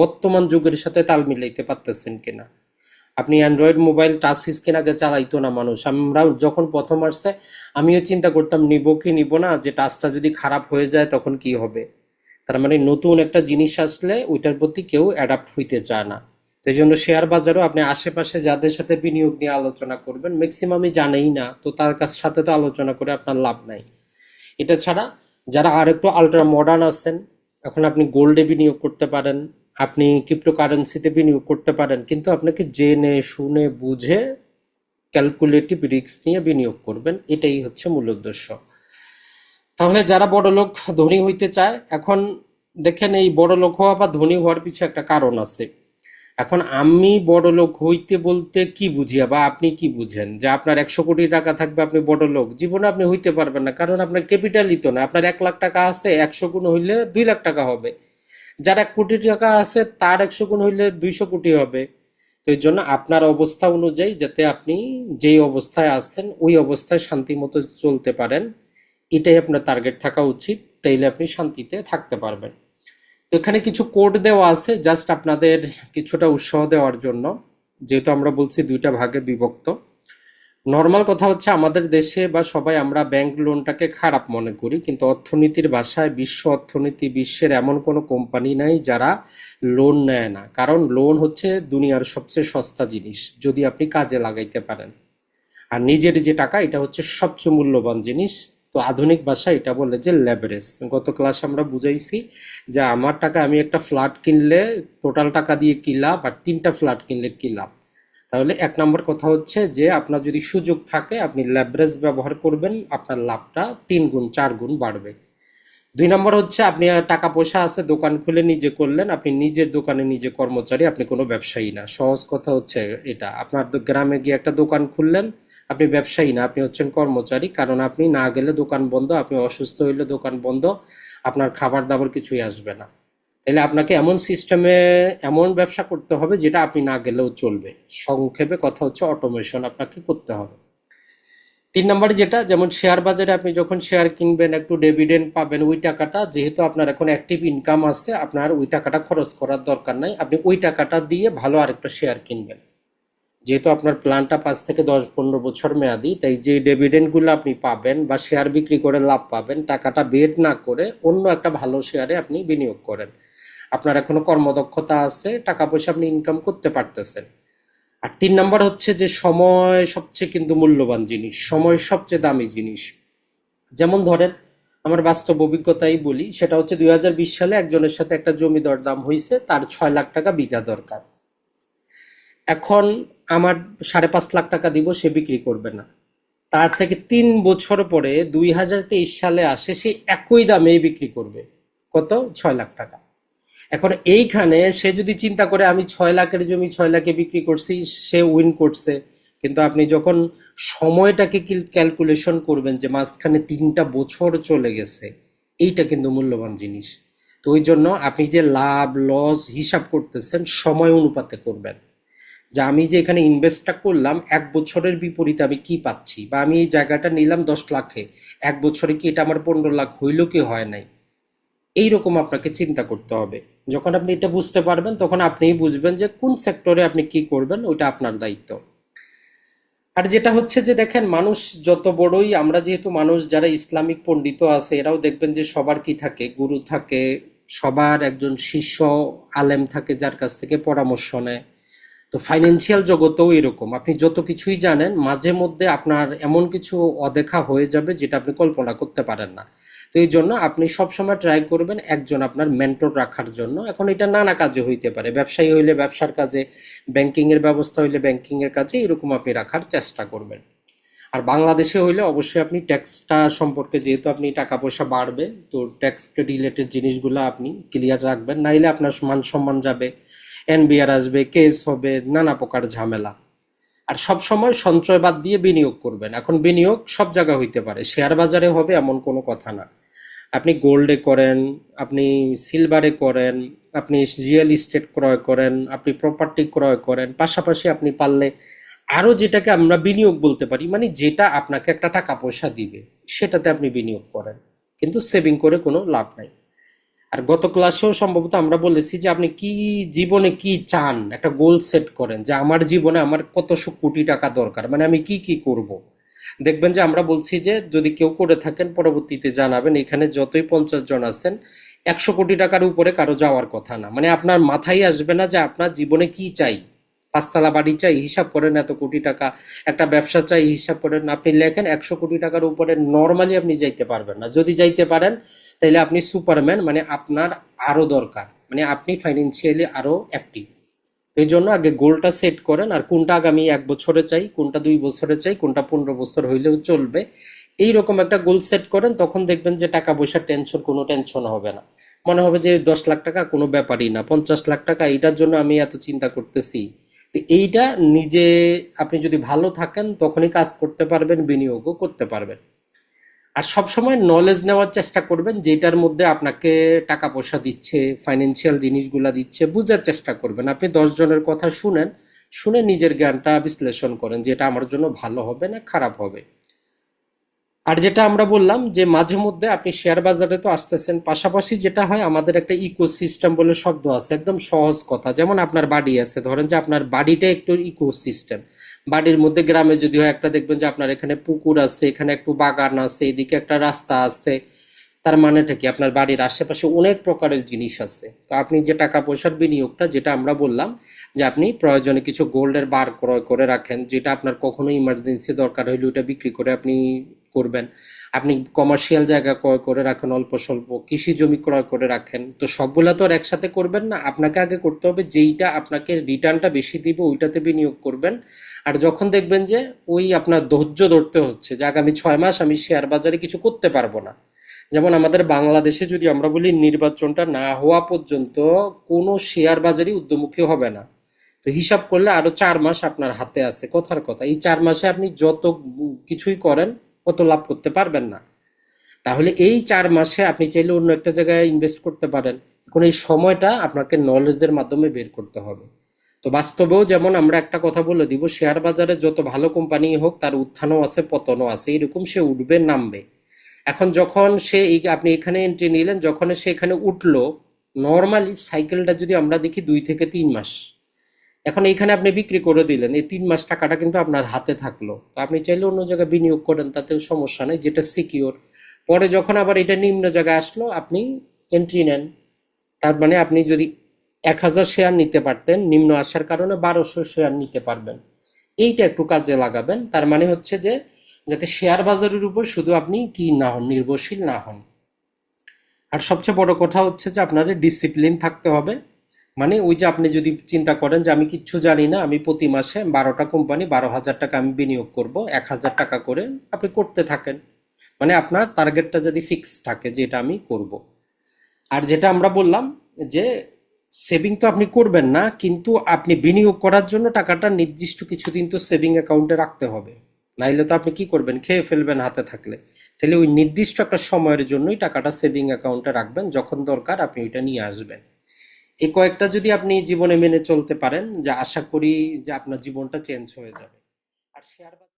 বর্তমান যুগের সাথে তাল মিলাইতে পারতেছেন কিনা? আপনি অ্যান্ড্রয়েড মোবাইল টাচ স্ক্রিন আগে চালাইতো না মানুষ। আমরা যখন প্রথম আসছে, আমিও চিন্তা করতাম, নিব কি নিব না? যে টাচটা যদি খারাপ হয়ে যায়, তখন কি হবে? তার মানে নতুন একটা জিনিস আসলে ওইটার প্রতি কেউ অ্যাডাপ্ট হইতে চায় না। এই জন্য শেয়ার বাজারও আপনি আশেপাশে যাদের সাথে বিনিয়োগ নিয়ে আলোচনা করবেন ম্যাক্সিমামই জানেই না, তো তার কাছ সাথে তো আলোচনা করে আপনার লাভ নাই। এটা ছাড়া যারা আর একটু আলট্রা মডার্ন আছেন, এখন আপনি গোল্ডে বিনিয়োগ করতে পারেন আপনি ক্রিপ্টোকারেন্সিতে বিনিয়োগ করতে পারেন, কিন্তু আপনাকে জেনে, শুনে, বুঝে ক্যালকুলেটিভ রিস্ক নিয়ে বিনিয়োগ করবেন, এটাই হচ্ছে মূল উদ্দেশ্য। তাহলে যারা বড় লোক ধনী হইতে চায়, এখন দেখেন এই বড় লোক হওয়া বা ধনী হওয়ার পিছনে একটা কারণ আছে। এখন আমি বড় লোক হইতে বলতে কি বুঝিয়া বা আপনি কি বুঝেন? যে আপনার একশো কোটি টাকা থাকবে, আপনি বড় লোক জীবনে আপনি হইতে পারবেন না, কারণ আপনার ক্যাপিটালই তো না, আপনার এক লাখ টাকা আছে, একশো গুণ হইলে দুই লাখ টাকা হবে। যার এক কোটি টাকা আছে, তার একশো গুণ হইলে দুইশো কোটি হবে। তো এই জন্য আপনার অবস্থা অনুযায়ী যাতে আপনি যেই অবস্থায় আছেন, ওই অবস্থায় শান্তি মতো চলতে পারেন, এটাই আপনার টার্গেট থাকা উচিত। তাইলে আপনি শান্তিতে থাকতে পারবেন। তো এখানে কিছু কোড দেওয়া আছে জাস্ট আপনাদের কিছুটা উৎসাহ দেওয়ার জন্য। যেহেতু আমরা বলছি দুইটা ভাগে বিভক্ত। নর্মাল কথা হচ্ছে আমাদের দেশে বা সবাই আমরা ব্যাংক লোনটাকে খারাপ মনে করি, কিন্তু অর্থনীতির ভাষায় বিশ্ব অর্থনীতি বিশ্বের এমন কোনো কোম্পানি নাই যারা লোন নেয় না। কারণ লোন হচ্ছে দুনিয়ার সবচেয়ে সস্তা জিনিস, যদি আপনি কাজে লাগাইতে পারেন। আর নিজের যে টাকা, এটা হচ্ছে সবচেয়ে মূল্যবান জিনিস। তো আধুনিক ভাষায় এটা বলে যে লেভারেজ গত ক্লাস আমরা বুঝাইছি যে আমার টাকা আমি একটা ফ্ল্যাট কিনলে টোটাল টাকা দিয়ে কি লাভ, আর তিনটা ফ্ল্যাট কিনলে কি লাভ? তাহলে এক নম্বর কথা হচ্ছে যে, আপনার যদি সুযোগ থাকে, আপনি লেভারেজ ব্যবহার করবেন, আপনার লাভটা তিন গুণ, চার গুণ বাড়বে। দুই নম্বর হচ্ছে, আপনি টাকা পয়সা আছে, দোকান খুলে নিজে করলেন, আপনি নিজের দোকানে নিজে কর্মচারী, আপনি কোনো ব্যবসায়ী না। সহজ কথা হচ্ছে এটা। আপনার গ্রামে গিয়ে একটা দোকান খুললেন, আপনি ব্যবসায়ী না, আপনি হচ্ছেন কর্মচারী, কারণ আপনি না গেলে দোকান বন্ধ, আপনি অসুস্থ হইলে দোকান বন্ধ, আপনার খাবার দাবার কিছুই আসবে না। তাহলে আপনাকে এমন সিস্টেমে এমন ব্যবসা করতে হবে যেটা আপনি না গেলেও চলবে। সংক্ষেপে কথা হচ্ছে অটোমেশন আপনাকে করতে হবে। তিন নম্বরে যেটা, যেমন শেয়ার বাজারে আপনি যখন শেয়ার কিনবেন, একটু ডিভিডেন্ড পাবেন ওই টাকাটা, যেহেতু আপনার এখন অ্যাক্টিভ ইনকাম আছে, আপনার ওই টাকাটা খরচ করার দরকার নাই, আপনি ওই টাকাটা দিয়ে ভালো আরেকটা শেয়ার কিনবেন। যেহেতু আপনার প্ল্যানটা পাঁচ থেকে দশ পনেরো বছর মেয়াদি, তাই যে ডিভিডেন্ডগুলো আপনি পাবেন বা শেয়ার বিক্রি করে লাভ পাবেন, টাকাটা বেড না করে অন্য একটা ভালো শেয়ারে আপনি বিনিয়োগ করেন। আপনার এখনও কর্মদক্ষতা আছে টাকা পয়সা আপনি ইনকাম করতে পারতেছেন। আর তিন নাম্বার হচ্ছে যে সময় সবচেয়ে কিন্তু মূল্যবান জিনিস, সময় সবচেয়ে দামি জিনিস। যেমন ধরেন, আমার বাস্তব অভিজ্ঞতাই বলি, সেটা হচ্ছে দুই হাজার বিশ সালে একজনের সাথে একটা জমি দর দাম হয়েছে তার ছয় লাখ টাকা বিঘা দরকার। এখন আমার সাড়ে পাঁচ লাখ টাকা দিব, সে বিক্রি করবে না। তার থেকে তিন বছর পরে দুই হাজার তেইশ সালে আসে, সে একই দামেই বিক্রি করবে। কত? ছয় লাখ টাকা। এখন এইখানে সে যদি চিন্তা করে, আমি ছয় লাখের জমি ছয় লাখে বিক্রি করছি, সে উইন করছে। কিন্তু আপনি যখন সময়টাকে ক্যালকুলেশন করবেন যে মাঝখানে তিনটা বছর চলে গেছে, এইটা কিন্তু মূল্যবান জিনিস। তো ওই জন্য আপনি যে লাভ লস হিসাব করতেছেন, সময় অনুপাতে করবেন। যে আমি যে এখানে ইনভেস্টটা করলাম, এক বছরের বিপরীতে আমি কি পাচ্ছি? বা আমি এই জায়গাটা নিলাম দশ লাখে, এক বছরে কি এটা আমার পনেরো লাখ হইল কি হয় নাই? এইরকম আপনাকে চিন্তা করতে হবে। যখন আপনি এটা বুঝতে পারবেন, তখন আপনিই বুঝবেন যে কোন সেক্টরে আপনি কি করবেন, ওইটা আপনার দায়িত্ব। আর যেটা হচ্ছে যে দেখেন, মানুষ যত বড়ই, আমরা যেহেতু মানুষ যারা ইসলামিক পণ্ডিত আছে, এরাও দেখবেন যে সবার কি থাকে? গুরু থাকে, সবার একজন শিষ্য আলেম থাকে যার কাছ থেকে পরামর্শ নেয়। তো ফাইন্যান্সিয়াল জগতেও এরকম। আপনি যত কিছুই জানেন, মাঝে মধ্যে আপনার এমন কিছু অদেখা হয়ে যাবে যেটা আপনি কল্পনা করতে পারেন না। তো এই জন্য আপনি সবসময় ট্রাই করবেন একজন আপনার মেন্টর রাখার জন্য। এখন এটা নানা কাজে হইতে পারে। ব্যবসায়ী হইলে ব্যবসার কাজে ব্যাংকিং এর ব্যবস্থা হইলে ব্যাংকিং এর কাজে, এরকম আপনি রাখার চেষ্টা করবেন। আর বাংলাদেশে হইলে অবশ্যই আপনি ট্যাক্সটা সম্পর্কে যেহেতু আপনি টাকা পয়সা বাড়বে, তো ট্যাক্স রিলেটেড জিনিসগুলো আপনি ক্লিয়ার রাখবেন। নাইলে আপনার মান সম্মান যাবে এনবিআর আসবে কেস হবে, নানা প্রকার ঝামেলা। আর সব সময় সঞ্চয় বাদ দিয়ে বিনিয়োগ করবেন। এখন বিনিয়োগ সব জায়গা হইতে পারে। শেয়ার বাজারে হবে এমন কোনো কথা না। আপনি গোল্ডে করেন, আপনি সিলভারে করেন, আপনি রিয়েল ইস্টেট ক্রয় করেন, আপনি প্রপার্টি ক্রয় করেন, পাশাপাশি আপনি পারলে আরও যেটাকে আমরা বিনিয়োগ বলতে পারি মানে যেটা আপনাকে একটা টাকা পয়সা দিবে, সেটাতে আপনি বিনিয়োগ করেন। কিন্তু সেভিং করে কোনো লাভ নাই। আর গত ক্লাসেও সম্ভবত আমরা বলেছি যে আপনি কি জীবনে কি চান, একটা গোল সেট করেন, যে আমার জীবনে আমার কতশো কোটি টাকা দরকার মানে আমি কি কি করব। দেখবেন যে আমরা বলছি যে যদি কেউ করে থাকেন, পরবর্তীতে জানাবেন, এখানে যতই পঞ্চাশ জন আছেন, একশো কোটি টাকার উপরে কারও যাওয়ার কথা না। মানে আপনার মাথায় আসবে না যে আপনার জীবনে কি চাই? পাঁচতলা বাড়ি চাই, হিসাব করেন এত কোটি টাকা। একটা ব্যবসা চাই, হিসাব করেন। আপনি লেখেন, একশো কোটি টাকার উপরে নর্মালি আপনি যাইতে পারবেন না। যদি যাইতে পারেন তাহলে আপনি সুপারম্যান মানে আপনার আরও দরকার। মানে আপনি ফাইন্যান্সিয়ালি আরও অ্যাক্টিভ এই জন্য আগে গোলটা সেট করেন আর কোনটা আগামী এক বছরে চাই, কোনটা দুই বছরে চাই, কোনটা পনেরো বছর হইলেও চলবে। এইরকম একটা গোল সেট করেন, তখন দেখবেন যে টাকা পয়সার টেনশন কোনো টেনশন হবে না। মনে হবে যে দশ লাখ টাকা, কোনো ব্যাপারই না। পঞ্চাশ লাখ টাকা এটার জন্য আমি এত চিন্তা করতেছি। তো এইটা নিজে, আপনি যদি ভালো থাকেন, তখনই কাজ করতে পারবেন, বিনিয়োগও করতে পারবেন। আর সবসময় নলেজ নেওয়ার চেষ্টা করবেন যেটার মধ্যে আপনাকে টাকা পয়সা দিচ্ছে ফাইন্যান্সিয়াল জিনিসগুলা দিচ্ছে, বুঝার চেষ্টা করবেন। আপনি জনের কথা শুনেন, শুনে নিজের জ্ঞানটা বিশ্লেষণ করেন যেটা আমার জন্য ভালো হবে না খারাপ হবে। আর যেটা আমরা বললাম যে মাঝে মধ্যে আপনি শেয়ার বাজারে তো আসতেছেন, পাশাপাশি যেটা হয় আমাদের একটা ইকোসিস্টেম বলে শব্দ আছে, একদম সহজ কথা। যেমন আপনার বাড়ি আছে, ধরেন যে আপনার বাড়িটা একটু ইকোসিস্টেম বাড়ির মধ্যে গ্রামে যদি হয়, একটা দেখবেন যে আপনার এখানে পুকুর আছে, এখানে একটু বাগান আছে, এদিকে একটা রাস্তা আছে। তার মানেটা কি? আপনার বাড়ির আশেপাশে অনেক প্রকারের জিনিস আছে। তো আপনি যে টাকা পয়সার বিনিয়োগটা, যেটা আমরা বললাম যে আপনি প্রয়োজনে কিছু গোল্ডের বার ক্রয় করে রাখেন, যেটা আপনার কখনো ইমার্জেন্সি দরকার হইলে ওটা বিক্রি করে আপনি করবেন। আপনি কমার্শিয়াল জায়গা ক্রয় করে রাখেন, অল্প স্বল্প কৃষি জমি ক্রয় করে রাখেন। তো সবগুলা তো আর একসাথে করবেন না। আপনাকে আগে করতে হবে যেইটা আপনাকে রিটার্নটা বেশি দিবে ওইটাতে বিনিয়োগ করবেন। আর যখন দেখবেন যে ওই আপনার ধৈর্য ধরতে হচ্ছে যে আগামী ছয় মাস আমি শেয়ার বাজারে কিছু করতে পারব না। যেমন আমাদের বাংলাদেশে যদি আমরা বলি নির্বাচনটা না হওয়া পর্যন্ত কোনো শেয়ার বাজারই উদ্যমুখী হবে না। তো হিসাব করলে আরও চার মাস আপনার হাতে আছে। কথার কথা, এই চার মাসে আপনি যত কিছুই করেন অত লাভ করতে পারবেন না। তাহলে এই চার মাসে আপনি চাইলে অন্য একটা জায়গায় ইনভেস্ট করতে পারেন। এখন এই সময়টা আপনাকে নলেজের মাধ্যমে বের করতে হবে। তো বাস্তবেও যেমন আমরা একটা কথা বলে দিব শেয়ার বাজারে যত ভালো কোম্পানি হোক, তার উত্থানও আছে, পতনও আছে, এরকম সে উঠবে, নামবে। এখন যখন সে আপনি এখানে এন্ট্রি নিলেন, যখন সে এখানে উঠল নর্মালি সাইকেলটা যদি আমরা দেখি দুই থেকে তিন মাস। এখন এইখানে আপনি বিক্রি করে দিলেন, এই তিন মাস টাকাটা কিন্তু আপনার হাতে থাকল। তো আপনি চাইলে অন্য জায়গায় বিনিয়োগ করেন, তাতেও সমস্যা নেই, যেটা সিকিওর পরে যখন আবার এটা নিম্ন জায়গায় আসলো, আপনি এন্ট্রি নেন। তার মানে আপনি যদি এক হাজার শেয়ার নিতে পারতেন, নিম্ন আসার কারণে বারোশো শেয়ার নিতে পারবেন। এইটা একটু কাজে লাগাবেন, তার মানে হচ্ছে যে, যাতে শেয়ার বাজারের উপর শুধু আপনি কি না হন, নির্ভরশীল না হন। আর সবচেয়ে বড় কথা হচ্ছে যে, আপনাদের ডিসিপ্লিন থাকতে হবে। মানে ওই যে আপনি যদি চিন্তা করেন যে আমি কিচ্ছু জানি না, আমি প্রতি মাসে বারোটা কোম্পানি বারো হাজার টাকা আমি বিনিয়োগ করব, এক হাজার টাকা করে আপনি করতে থাকেন। মানে আপনার টার্গেটটা যদি ফিক্স থাকে যে এটা আমি করব। আর যেটা আমরা বললাম যে সেভিং তো আপনি করবেন না, কিন্তু আপনি বিনিয়োগ করার জন্য টাকাটা নির্দিষ্ট কিছুদিন তো সেভিং অ্যাকাউন্টে রাখতে হবে। নাইলে তো আপনি কি করবেন? খেয়ে ফেলবেন হাতে থাকলে। তাহলে ওই নির্দিষ্ট একটা সময়ের জন্যই টাকাটা সেভিং অ্যাকাউন্টে রাখবেন, যখন দরকার আপনি ওইটা নিয়ে আসবেন। এই কয়েকটা যদি আপনি জীবনে মেনে চলতে পারেন, যে আশা করি যে আপনার জীবনটা চেঞ্জ হয়ে যাবে। আর শেয়ার